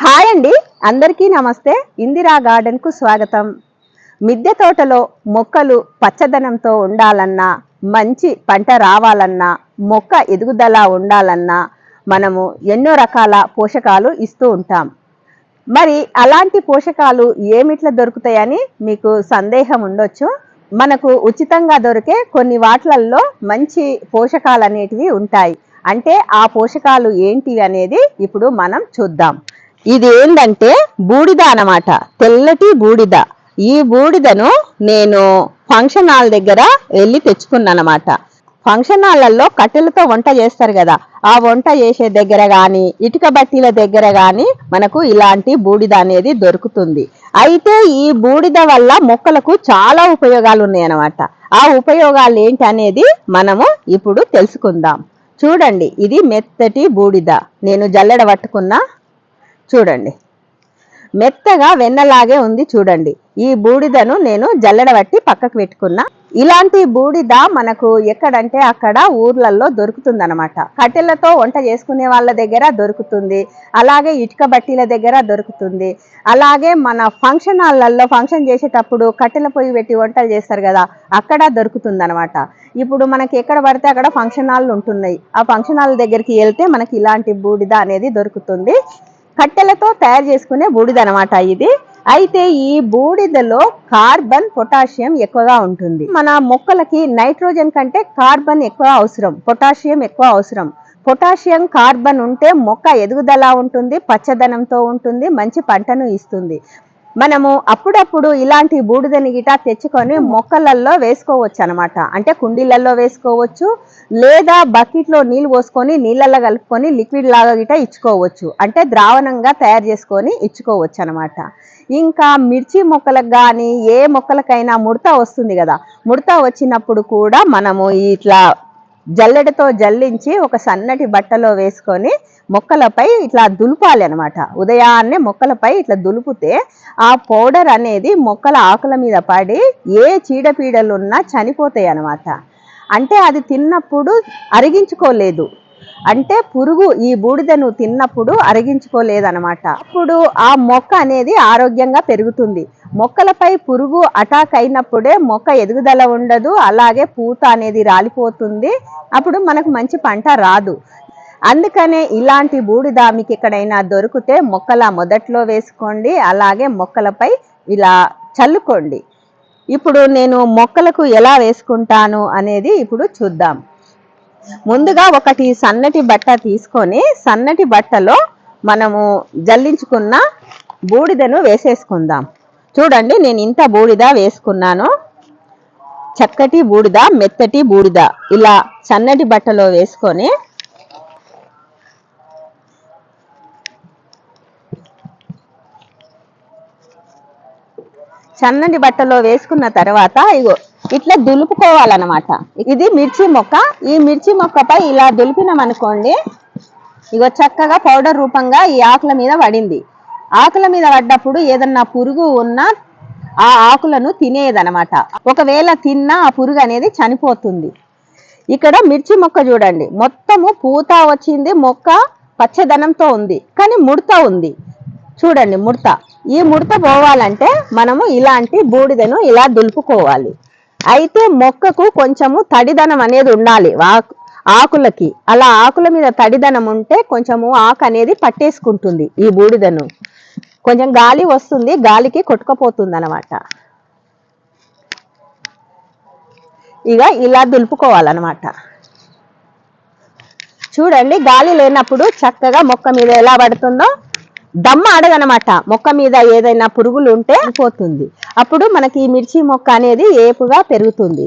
Hi అండి. అందరికీ నమస్తే. ఇందిరా గార్డెన్కు స్వాగతం. మిద్దె తోటలో మొక్కలు పచ్చదనంతో ఉండాలన్నా మంచి పంట రావాలన్నా మొక్క ఎదుగుదల ఉండాలన్నా మనము ఎన్నో రకాల పోషకాలు ఇస్తూ ఉంటాం. మరి అలాంటి పోషకాలు ఏమిట్లా దొరుకుతాయని మీకు సందేహం ఉండొచ్చు. మనకు ఉచితంగా దొరికే కొన్ని వాటిలల్లో మంచి పోషకాలు అనేటివి ఉంటాయి. అంటే ఆ పోషకాలు ఏంటి అనేది ఇప్పుడు మనం చూద్దాం. ఇది ఏంటంటే బూడిద అన్నమాట. తెల్లటి బూడిద. ఈ బూడిదను నేను ఫంక్షన్ హాల్ దగ్గర వెళ్ళి తెచ్చుకున్నానమాట. ఫంక్షన్ హాళ్ళలో కట్టెలతో వంట చేస్తారు కదా. ఆ వంట చేసే దగ్గర కానీ ఇటుక బట్టీల దగ్గర కానీ మనకు ఇలాంటి బూడిద అనేది దొరుకుతుంది. అయితే ఈ బూడిద వల్ల మొక్కలకు చాలా ఉపయోగాలు ఉన్నాయన్నమాట. ఆ ఉపయోగాలు ఏంటి అనేది మనము ఇప్పుడు తెలుసుకుందాం. చూడండి ఇది మెత్తటి బూడిద. నేను జల్లెడ పట్టుకున్నా చూడండి. మెత్తగా వెన్నలాగే ఉంది చూడండి. ఈ బూడిదను నేను జల్లడబట్టి పక్కకు పెట్టుకున్నా. ఇలాంటి బూడిద మనకు ఎక్కడంటే అక్కడ ఊర్లలో దొరుకుతుంది అనమాట కట్టెలతో వంట చేసుకునే వాళ్ళ దగ్గర దొరుకుతుంది. అలాగే ఇటుక బట్టీల దగ్గర దొరుకుతుంది. అలాగే మన ఫంక్షన్ హాల్లలో ఫంక్షన్ చేసేటప్పుడు కట్టెల పొయ్యి పెట్టి వంటలు చేస్తారు కదా అక్కడ దొరుకుతుంది అనమాట ఇప్పుడు మనకి ఎక్కడ పడితే అక్కడ ఫంక్షన్ హాల్ ఉంటున్నాయి. ఆ ఫంక్షన్ హాల్ దగ్గరికి వెళ్తే మనకి ఇలాంటి బూడిద అనేది దొరుకుతుంది. కట్టెలతో తయారు చేసుకునే బూడిద అనమాట ఇది. అయితే ఈ బూడిదలో కార్బన్ పొటాషియం ఎక్కువగా ఉంటుంది. మన మొక్కలకి నైట్రోజన్ కంటే కార్బన్ ఎక్కువ అవసరం. పొటాషియం ఎక్కువ అవసరం. పొటాషియం కార్బన్ ఉంటే మొక్క ఎదుగుదల ఉంటుంది పచ్చదనంతో ఉంటుంది మంచి పంటను ఇస్తుంది. మనము అప్పుడప్పుడు ఇలాంటి బూడిదని గిట తెచ్చుకొని మొక్కలలో వేసుకోవచ్చు అనమాట అంటే కుండీలలో వేసుకోవచ్చు లేదా బకెట్లో నీళ్ళు పోసుకొని నీళ్ళల్లో కలుపుకొని లిక్విడ్ లాగా గిట ఇచ్చుకోవచ్చు. అంటే ద్రావణంగా తయారు చేసుకొని ఇచ్చుకోవచ్చు అనమాట ఇంకా మిర్చి మొక్కలకు కానీ ఏ మొక్కలకైనా ముడత వస్తుంది కదా. ముడత వచ్చినప్పుడు కూడా మనము ఇట్లా జల్లెడతో జల్లించి ఒక సన్నటి బట్టలో వేసుకొని మొక్కలపై ఇట్లా దులపాలి అనమాట ఉదయాన్నే మొక్కలపై ఇట్లా దులుపుతే ఆ పౌడర్ అనేది మొక్కల ఆకుల మీద పడి ఏ చీడపీడలు ఉన్నా చనిపోతాయి అనమాట అంటే అది తిన్నప్పుడు అరిగించుకోలేదు. అంటే పురుగు ఈ బూడిదను తిన్నప్పుడు అరిగించుకోలేదనమాట అప్పుడు ఆ మొక్క అనేది ఆరోగ్యంగా పెరుగుతుంది. మొక్కలపై పురుగు అటాక్ అయినప్పుడే మొక్క ఎదుగుదల ఉండదు అలాగే పూత అనేది రాలిపోతుంది. అప్పుడు మనకు మంచి పంట రాదు. అందుకనే ఇలాంటి బూడిద మీకు ఎక్కడైనా దొరికితే మొక్కల మొదట్లో వేసుకోండి అలాగే మొక్కలపై ఇలా చల్లుకోండి. ఇప్పుడు నేను మొక్కలకు ఎలా వేసుకుంటాను అనేది ఇప్పుడు చూద్దాం. ముందుగా ఒకటి సన్నటి బట్ట తీసుకొని సన్నటి బట్టలో మనము జల్లించుకున్న బూడిదను వేసేసుకుందాం. చూడండి నేను ఇంత బూడిద వేసుకున్నాను. చక్కటి బూడిద మెత్తటి బూడిద. ఇలా సన్నటి బట్టలో వేసుకొని సన్నటి బట్టలో వేసుకున్న తర్వాత ఇగో ఇట్లా దులుపుకోవాలన్నమాట. ఇది మిర్చి మొక్క. ఈ మిర్చి మొక్కపై ఇలా దులిపినాం అనుకోండి ఇగో చక్కగా పౌడర్ రూపంగా ఈ ఆకుల మీద పడింది. ఆకుల మీద పడ్డప్పుడు ఏదన్నా పురుగు ఉన్నా ఆ ఆకులను తినేదనమాట ఒకవేళ తిన్నా ఆ పురుగు అనేది చనిపోతుంది. ఇక్కడ మిర్చి మొక్క చూడండి. మొత్తము పూత వచ్చింది మొక్క పచ్చదనంతో ఉంది కానీ ముడత ఉంది. చూడండి ముడత. ఈ ముడత పోవాలంటే మనము ఇలాంటి బూడిదను ఇలా దులుపుకోవాలి. అయితే మొక్కకు కొంచెము తడిదనం అనేది ఉండాలి ఆకు ఆకులకి. అలా ఆకుల మీద తడిదనం ఉంటే కొంచెము ఆకు అనేది పట్టేసుకుంటుంది ఈ బూడిదను. కొంచెం గాలి వస్తుంది గాలికి కొట్టుకుపోతుంది అనమాట ఇక ఇలా దులుపుకోవాలన్నమాట. చూడండి గాలి లేనప్పుడు చక్కగా మొక్క మీద ఎలా పడుతుందో దమ్మ అడగనమాట. మొక్క మీద ఏదైనా పురుగులు ఉంటే పోతుంది. అప్పుడు మనకి ఈ మిర్చి మొక్క అనేది ఏపుగా పెరుగుతుంది.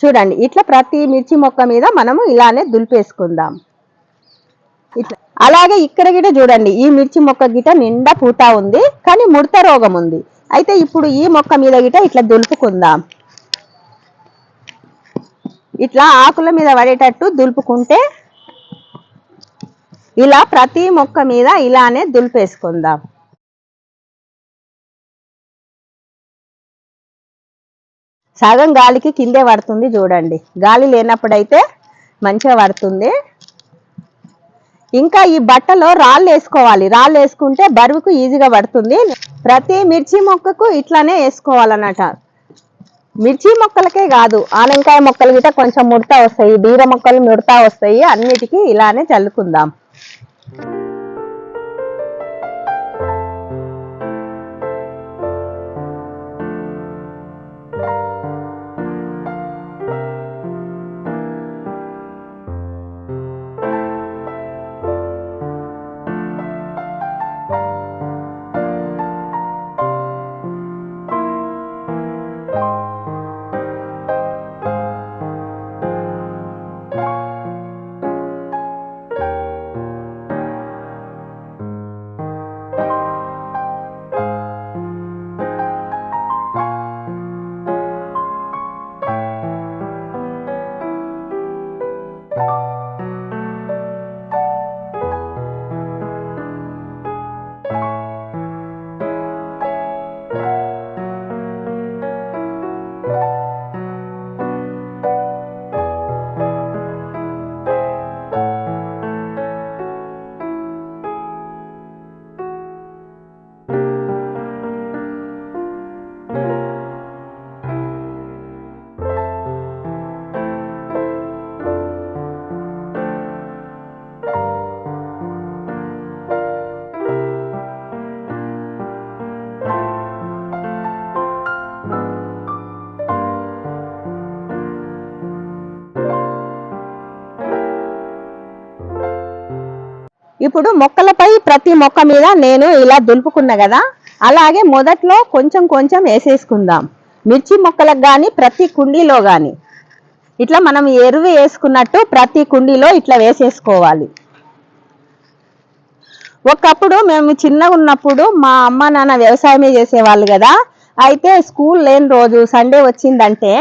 చూడండి ఇట్లా ప్రతి మిర్చి మొక్క మీద మనము ఇలానే దులిపేసుకుందాం. ఇట్లా. అలాగే ఇక్కడ గిట చూడండి ఈ మిర్చి మొక్క గిట నిండా పూత ఉంది కానీ ముడత రోగం ఉంది. అయితే ఇప్పుడు ఈ మొక్క మీద గిట ఇట్లా దులుపుకుందాం. ఇట్లా ఆకుల మీద పడేటట్టు దులుపుకుంటే ఇలా ప్రతి మొక్క మీద ఇలానే దులిపేసుకుందాం. సగం గాలికి కిందే పడుతుంది చూడండి. గాలి లేనప్పుడైతే మంచిగా పడుతుంది. ఇంకా ఈ బట్టలో రాళ్ళు వేసుకోవాలి. రాళ్ళు వేసుకుంటే బరువుకు ఈజీగా పడుతుంది. ప్రతి మిర్చి మొక్కకు ఇట్లానే వేసుకోవాలన్నట మిర్చి మొక్కలకే కాదు ఆనంకాయ మొక్కలు గిట్ట కొంచెం ముడతా వస్తాయి బీర మొక్కలు ముడతా వస్తాయి అన్నిటికీ ఇలానే చల్లుకుందాం. ఇప్పుడు మొక్కలపై ప్రతి మొక్క మీద నేను ఇలా దులుపుకున్నా కదా అలాగే మొదట్లో కొంచెం కొంచెం వేసేసుకుందాం. మిర్చి మొక్కలకు కానీ ప్రతి కుండీలో కానీ ఇట్లా మనం ఎరువు వేసుకున్నట్టు ప్రతి కుండీలో ఇట్లా వేసేసుకోవాలి. ఒకప్పుడు మేము చిన్నగా ఉన్నప్పుడు మా అమ్మ నాన్న వ్యవసాయమే చేసేవాళ్ళు కదా అయితే స్కూల్ లేని రోజు సండే వచ్చిందంటే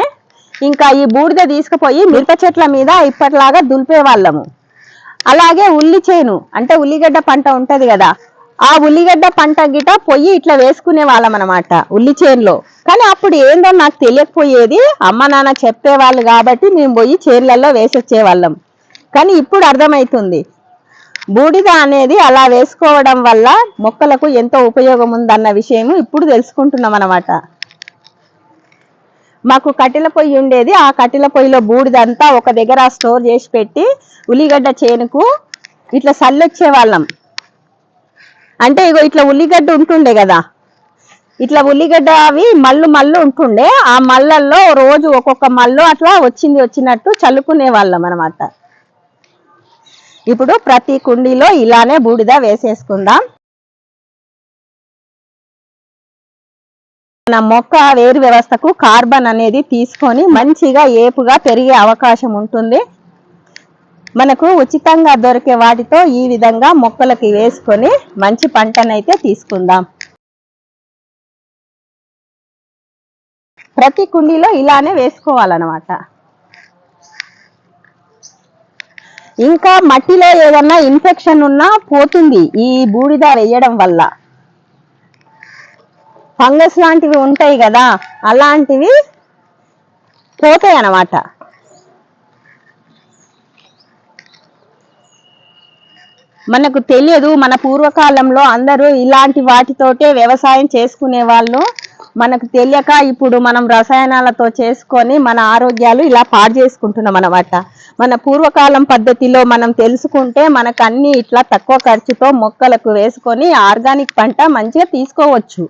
ఇంకా ఈ బూడిద తీసుకుపోయి మిరప చెట్ల మీద ఇప్పటిలాగా దులిపే వాళ్ళము అలాగే ఉల్లి చేను. అంటే ఉల్లిగడ్డ పంట ఉంటది కదా. ఆ ఉల్లిగడ్డ పంట గిట పొయ్యి ఇట్లా వేసుకునే వాళ్ళం అనమాట ఉల్లి చేనులో. కానీ అప్పుడు ఏందో నాకు తెలియకపోయేది. అమ్మ నాన్న చెప్పేవాళ్ళు కాబట్టి మేము పోయి చేనులలో వేసొచ్చేవాళ్ళం. కానీ ఇప్పుడు అర్థమవుతుంది బూడిద అనేది అలా వేసుకోవడం వల్ల మొక్కలకు ఎంతో ఉపయోగం ఉందన్న విషయం ఇప్పుడు తెలుసుకుంటున్నాం అనమాట మాకు కట్టెల పొయ్యి ఉండేది. ఆ కట్టెల పొయ్యిలో బూడిదంతా ఒక దగ్గర స్టోర్ చేసి పెట్టి ఉల్లిగడ్డ చేనుకు ఇట్లా సల్లొచ్చే వాళ్ళం. అంటే ఇగో ఇట్లా ఉల్లిగడ్డ ఉంటుండే కదా. ఇట్లా ఉల్లిగడ్డ అవి మల్లు మల్లు ఉంటుండే. ఆ మల్లల్లో రోజు ఒక్కొక్క మల్లు అట్లా వచ్చింది వచ్చినట్టు చల్లుకునే వాళ్ళం అనమాట ఇప్పుడు ప్రతి కుండీలో ఇలానే బూడిద వేసేసుకుందాం. మన మొక్క వేరు వ్యవస్థకు కార్బన్ అనేది తీసుకొని మంచిగా ఏపుగా పెరిగే అవకాశం ఉంటుంది. మనకు ఉచితంగా దొరికే వాటితో ఈ విధంగా మొక్కలకి వేసుకొని మంచి పంటనైతే తీసుకుందాం. ప్రతి కుండీలో ఇలానే వేసుకోవాలన్నమాట. ఇంకా మట్టిలో ఏదన్నా ఇన్ఫెక్షన్ ఉన్నా పోతుంది ఈ బూడిద వేయడం వల్ల. ఫంగస్ లాంటివి ఉంటాయి కదా అలాంటివి పోతాయి అన్నమాట. మనకు తెలియదు మన పూర్వకాలంలో అందరూ ఇలాంటి వాటితోటే వ్యవసాయం చేసుకునే వాళ్ళు. మనకు తెలియక ఇప్పుడు మనం రసాయనాలతో చేసుకొని మన ఆరోగ్యాలు ఇలా పాడు చేసుకుంటున్నాం అన్నమాట. మన పూర్వకాలం పద్ధతిలో మనం తెలుసుకుంటే మనకు అన్ని ఇట్లా తక్కువ ఖర్చుతో మొక్కలకు వేసుకొని ఆర్గానిక్ పంట మంచిగా తీసుకోవచ్చు.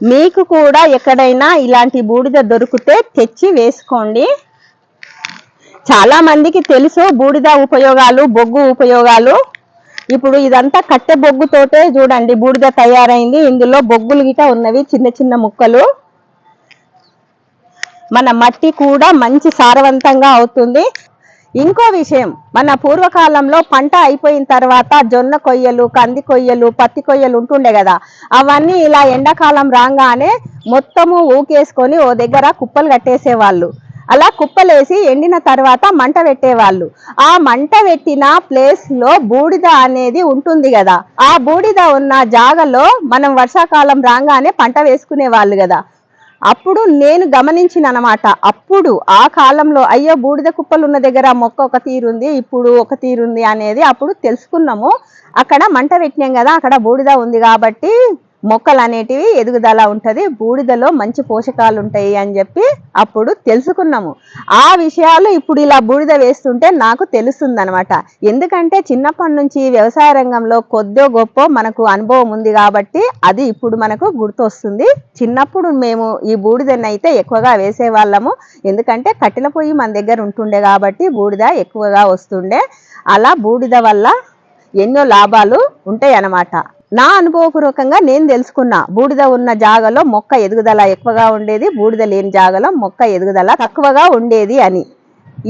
మీకు కూడా ఎక్కడైనా ఇలాంటి బూడిద దొరికితే తెచ్చి వేసుకోండి. చాలా మందికి తెలుసు బూడిద ఉపయోగాలు బొగ్గు ఉపయోగాలు. ఇప్పుడు ఇదంతా కట్టె బొగ్గుతోటే చూడండి బూడిద తయారైంది. ఇందులో బొగ్గులు గిట ఉన్నవి చిన్న చిన్న ముక్కలు. మన మట్టి కూడా మంచి సారవంతంగా అవుతుంది. ఇంకో విషయం మన పూర్వకాలంలో పంట అయిపోయిన తర్వాత జొన్న కొయ్యలు కంది కొయ్యలు పత్తి కొయ్యలు ఉంటుండే కదా. అవన్నీ ఇలా ఎండాకాలం రాగానే మొత్తము ఊకేసుకొని ఓ దగ్గర కుప్పలు కట్టేసేవాళ్ళు. అలా కుప్పలేసి ఎండిన తర్వాత మంట పెట్టేవాళ్ళు. ఆ మంట పెట్టిన ప్లేస్లో బూడిద అనేది ఉంటుంది కదా. ఆ బూడిద ఉన్న జాగలో మనం వర్షాకాలం రాగానే పంట వేసుకునే వాళ్ళు కదా. అప్పుడు నేను గమనించిన అనమాట అప్పుడు ఆ కాలంలో అయ్యో బూడిద కుప్పలు ఉన్న దగ్గర మొక్క ఒక తీరుంది ఇప్పుడు ఒక తీరుంది అనేది అప్పుడు తెలుసుకున్నాము. అక్కడ మంట పెట్టినాం కదా అక్కడ బూడిద ఉంది కాబట్టి మొక్కలు అనేటివి ఎదుగుదల ఉంటుంది బూడిదలో మంచి పోషకాలు ఉంటాయి అని చెప్పి అప్పుడు తెలుసుకున్నాము. ఆ విషయాలు ఇప్పుడు ఇలా బూడిద వేస్తుంటే నాకు తెలుస్తుంది అనమాట ఎందుకంటే చిన్నప్పటి నుంచి వ్యవసాయ రంగంలో కొద్దో గొప్ప మనకు అనుభవం ఉంది కాబట్టి అది ఇప్పుడు మనకు గుర్తొస్తుంది. చిన్నప్పుడు మేము ఈ బూడిదని అయితే ఎక్కువగా వేసేవాళ్ళము. ఎందుకంటే కట్టెల పొయ్యి మన దగ్గర ఉంటుండే కాబట్టి బూడిద ఎక్కువగా వస్తుండే. అలా బూడిద వల్ల ఎన్నో లాభాలు ఉంటాయి అన్నమాట నా అనుభవపూర్వకంగా నేను తెలుసుకున్నా బూడిద ఉన్న జాగలో మొక్క ఎదుగుదల ఎక్కువగా ఉండేది బూడిద లేని జాగలో మొక్క ఎదుగుదల తక్కువగా ఉండేది అని.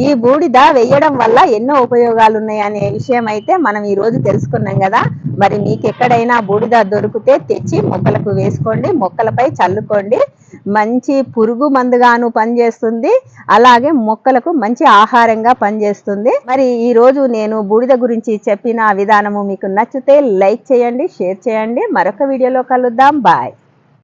ఈ బూడిద వేయడం వల్ల ఎన్నో ఉపయోగాలు ఉన్నాయి అనే విషయం అయితే మనం ఈరోజు తెలుసుకున్నాం కదా. మరి మీకు ఎక్కడైనా బూడిద దొరికితే తెచ్చి మొక్కలకు వేసుకోండి మొక్కలపై చల్లుకోండి. మంచి పురుగు మందుగాను పనిచేస్తుంది. అలాగే మొక్కలకు మంచి ఆహారంగా పనిచేస్తుంది. మరి ఈ రోజు నేను బూడిద గురించి చెప్పిన విధానము మీకు నచ్చితే లైక్ చేయండి షేర్ చేయండి. మరొక వీడియోలో కలుద్దాం. బాయ్.